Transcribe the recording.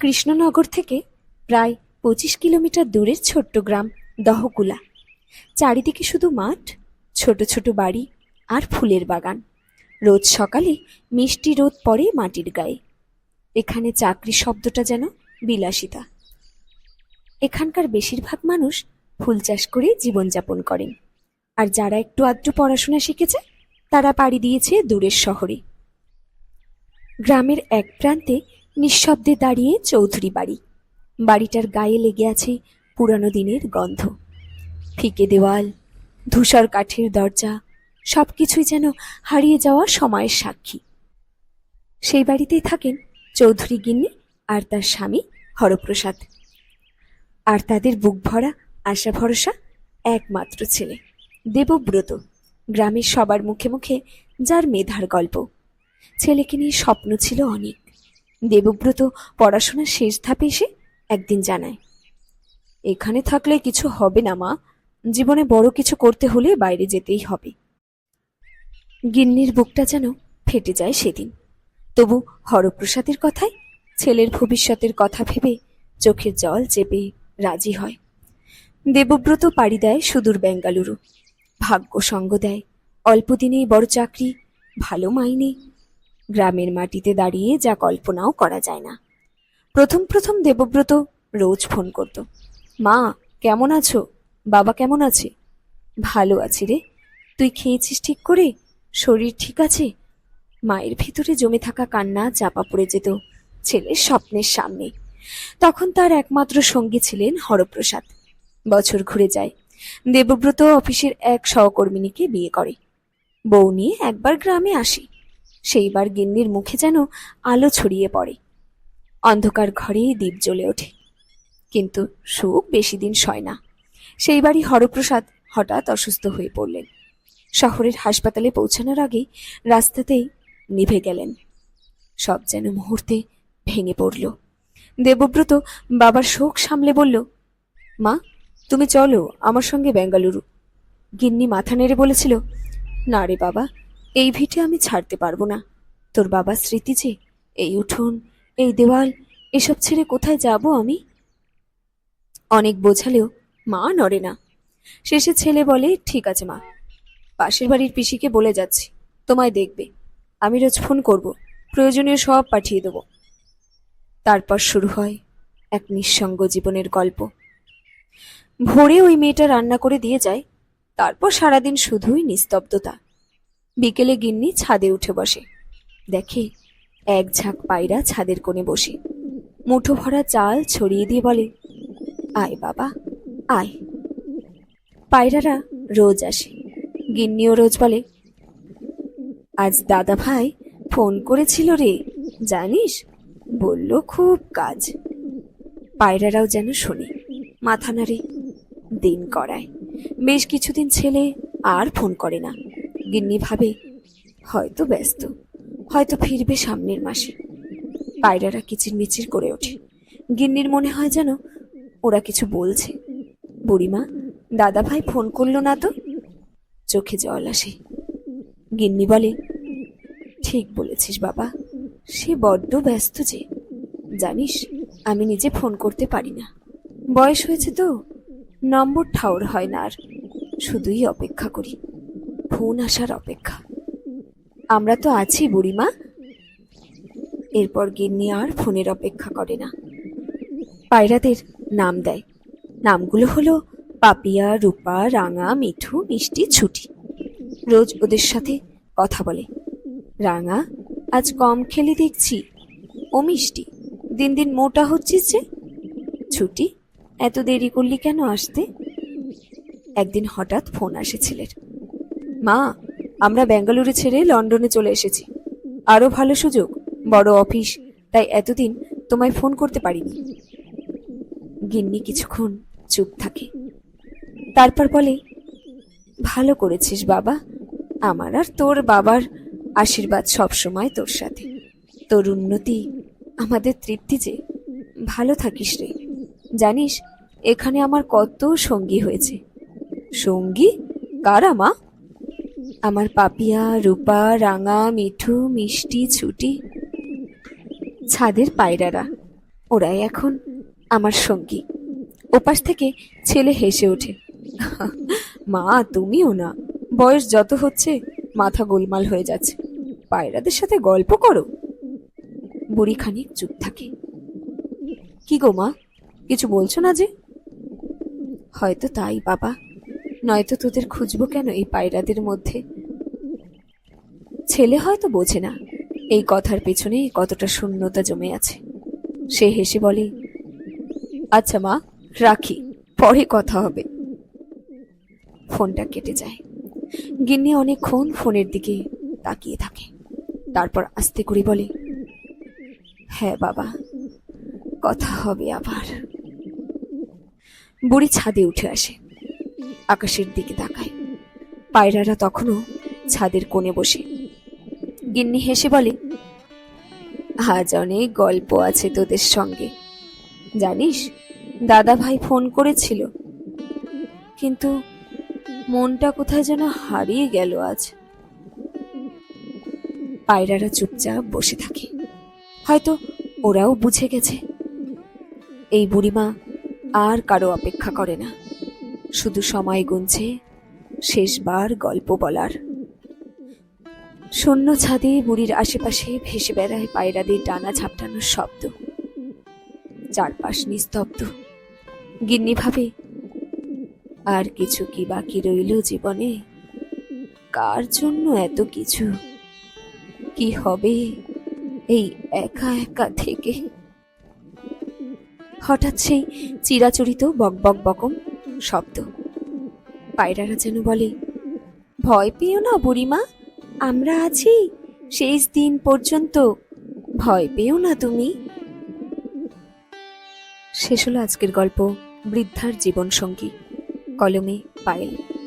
কৃষ্ণনগর থেকে প্রায় পঁচিশ কিলোমিটার দূরের ছোট্ট গ্রাম দহকুলা। চারিদিকে শুধু মাঠ, ছোট ছোট বাড়ি আর ফুলের বাগান। রোজ সকালে মিষ্টি রোদ পড়ে মাটির গায়ে। এখানে চাকরি শব্দটা যেন বিলাসিতা। এখানকার বেশিরভাগ মানুষ ফুল চাষ করে জীবনযাপন করেন। আর যারা একটু আধটু পড়াশোনা শিখেছে, তারা পাড়ি দিয়েছে দূরের শহরে। গ্রামের এক প্রান্তে নিঃশব্দে দাঁড়িয়ে চৌধুরী বাড়ি। বাড়িটার গায়ে লেগে আছে পুরানো দিনের গন্ধ। ফিকে দেওয়াল, ধূসর কাঠের দরজা সব কিছুই যেন হারিয়ে যাওয়া সময়ের সাক্ষী। সেই বাড়িতেই থাকেন চৌধুরী গিন্নি আর তার স্বামী হরপ্রসাদ। আর তাদের বুক ভরা, আশা ভরসা একমাত্র ছেলে, দেবব্রত, গ্রামের সবার মুখে মুখে যার মেধার গল্প। ছেলেকে নিয়ে স্বপ্ন ছিল অনেক। দেবব্রত পড়াশোনার শেষ ধাপে এসে একদিন জানায়, এখানে থাকলে কিছু হবে না, মা। জীবনে বড় কিছু করতে হলে বাইরে যেতেই হবে। গিন্নির বুকটা যেন ফেটে যায় সেদিন। তবু হরপ্রসাদের কথায় ছেলের ভবিষ্যতের কথা ভেবে চোখের জল চেপে রাজি হয়। দেবব্রত পাড়ি দেয় সুদূর বেঙ্গালুরু। ভাগ্য সঙ্গ দেয়, অল্প দিনেই বড় চাকরি, ভালো মাইনে গ্রামের মাটিতে দাঁড়িয়ে যা কল্পনাও করা যায় না। প্রথম প্রথম দেবব্রত রোজ ফোন করত। মা, কেমন আছো? বাবা কেমন আছে? ভালো আছি রে। তুই খেয়েছিস ঠিক করে? শরীর ঠিক আছে? মায়ের ভিতরে জমে থাকা কান্না চাপা পড়ে যেত ছেলের স্বপ্নের সামনে। তখন তার একমাত্র সঙ্গী ছিলেন হরপ্রসাদ। বছর ঘুরে যায়। দেবব্রত অফিসের এক সহকর্মিনীকে বিয়ে করে। বউ নিয়ে একবার গ্রামে আসে। সেইবার গিন্নির মুখে যেন আলো ছড়িয়ে পড়ে। অন্ধকার ঘরে দ্বীপ জ্বলে ওঠে। কিন্তু সুখ বেশি দিন সয় না। সেইবারই হরপ্রসাদ হঠাৎ অসুস্থ হয়ে পড়লেন। শহরের হাসপাতালে পৌঁছানোর আগে রাস্তাতেই নিভে গেলেন। সব যেন মুহূর্তে ভেঙে পড়ল। দেবব্রত বাবার শোক সামলে বলল, মা, তুমি চলো, আমার সঙ্গে বেঙ্গালুরু। গিন্নি মাথা নেড়ে বলেছিল, না রে বাবা এই ভিটে আমি ছাড়তে পারব না। তোর বাবার স্মৃতি যে, এই উঠোন, এই দেওয়াল, এসব ছেড়ে কোথায় যাব আমি? অনেক বোঝালেও মা নড়ে না। শেষে ছেলে বলে, ঠিক আছে মা, পাশের বাড়ির পিসিকে বলে যাচ্ছি, তোমায় দেখবে। আমি রোজ ফোন করব, প্রয়োজনীয় সব পাঠিয়ে দেব। তারপর শুরু হয় এক নিঃসঙ্গ জীবনের গল্প। ভোরে ওই মেয়েটা রান্না করে দিয়ে যায়, তারপর সারাদিন শুধুই নিস্তব্ধতা। বিকেলে গিন্নি ছাদে উঠে বসে। দেখে এক ঝাঁক পায়রা ছাদের কোণে বসে। মুঠো ভরা চাল ছড়িয়ে দিয়ে বলে, আয় বাবা, আয়। পায়রারা রোজ আসে। গিন্নিও রোজ বলে, আজ দাদা ভাই ফোন করেছিল রে, জানিস? বলল খুব কাজ। পায়রারাও যেন শোনে, মাথা নাড়ে, দিন করায়। বেশ কিছুদিন ছেলে আর ফোন করে না। গিন্নি ভাবে, হয়তো ব্যস্ত, হয়তো ফিরবে সামনের মাসে। পায়রারা কিচিরমিচির করে ওঠে। গিন্নির মনে হয় যেন ওরা কিছু বলছে। বুড়িমা দাদা ভাই ফোন করল না তো? চোখে জল আসে। গিন্নি বলে, ঠিক বলেছিস বাবা, সে বড্ড ব্যস্ত যে। জানিস, আমি নিজে ফোন করতে পারি না। বয়স হয়েছে তো, নম্বর ঠাউর হয় না আর। শুধুই অপেক্ষা করি। ফোন আসার অপেক্ষা। আমরা তো আছি, বুড়িমা। এরপর গিন্নি আর ফোনের অপেক্ষা করে না। পায়রাদের নাম দেয়। নামগুলো হলো পাপিয়া, রূপা, রাঙা, মিঠু, মিষ্টি, ছুটি। রোজ ওদের সাথে কথা বলে। রাঙা, আজ কম খেলে দেখছি, ও মিষ্টি। দিন দিন মোটা হচ্ছিস যে। ছুটি, এত দেরি করলি কেন আসতে? একদিন হঠাৎ ফোন আসে ছেলের। মা, আমরা বেঙ্গালুরু ছেড়ে লন্ডনে চলে এসেছি। আরও ভালো সুযোগ, বড় অফিস, তাই এতদিন তোমায় ফোন করতে পারিনি। গিন্নি কিছুক্ষণ চুপ থাকে। তারপর বলে, ভালো করেছিস বাবা, আমার আর তোর বাবার আশীর্বাদ সবসময় তোর সাথে। তোর উন্নতি, আমাদের তৃপ্তি যে, ভালো থাকিস রে। জানিস, এখানে আমার কত সঙ্গী হয়েছে। সঙ্গী? কারা মা? আমার পাপিয়া, রূপা, রাঙা, মিঠু, মিষ্টি, ছুটি। ছাদের পায়রারা, ওরাই এখন আমার সঙ্গী। ওপাশ থেকে ছেলে হেসে ওঠে। মা, তুমিও না। বয়স যত হচ্ছে, মাথা গোলমাল হয়ে যাচ্ছে। পায়রাদের সাথে গল্প করো। বুড়ি খানিক চুপ থাকে। কি গো মা, কিছু বলছো না যে? হয়তো তাই, বাবা। নয়তো তোদের খুঁজবো কেন এই পায়রাদের মধ্যে? ছেলে হয়তো বোঝে না, এই কথার পেছনে কতটা শূন্যতা জমে আছে। সে হেসে বলে আচ্ছা মা, রাখি, পরে কথা হবে। ফোনটা কেটে যায়। গিন্নি অনেকক্ষণ ফোনের দিকে তাকিয়ে থাকে। তারপর আস্তে করে বলে হ্যাঁ বাবা, কথা হবে আবার। বুড়ি ছাদে উঠে আসে। আকাশের দিকে তাকায়। পায়রারা তখনও ছাদের কোণে বসে। গিন্নি হেসে বলে, আজ অনেক গল্প আছে তোদের সঙ্গে। জানিস দাদা ভাই ফোন করেছিল। কিন্তু মনটা কোথায় যেন হারিয়ে গেল আজ। পায়রারা চুপচাপ বসে থাকে। হয়তো ওরাও বুঝে গেছে। এই বুড়িমা আর কারও অপেক্ষা করে না। শুধু সময় গুনছে, শেষবার গল্প বলার। শূন্য ছাদে বুড়ির আশেপাশে ভেসে বেড়ায় পায়রাদের ডানা ঝাপটানোর শব্দ। চারপাশ নিস্তব্ধ। গিন্নি ভাবে আর কিছু কি বাকি রইল জীবনে? কার জন্য এত কিছু? কি হবে এই একা একা থেকে? হঠাৎ সেই চিরাচরিত বক বক বকম শব্দ। পায়রারা যেন বলে, ভয় পেও না বুড়িমা, আমরা আছি শেষ দিন পর্যন্ত, ভয় পেও না তুমি। শেষ হলো আজকের গল্প, বৃদ্ধার জীবন সঙ্গী কলমে পায়েল।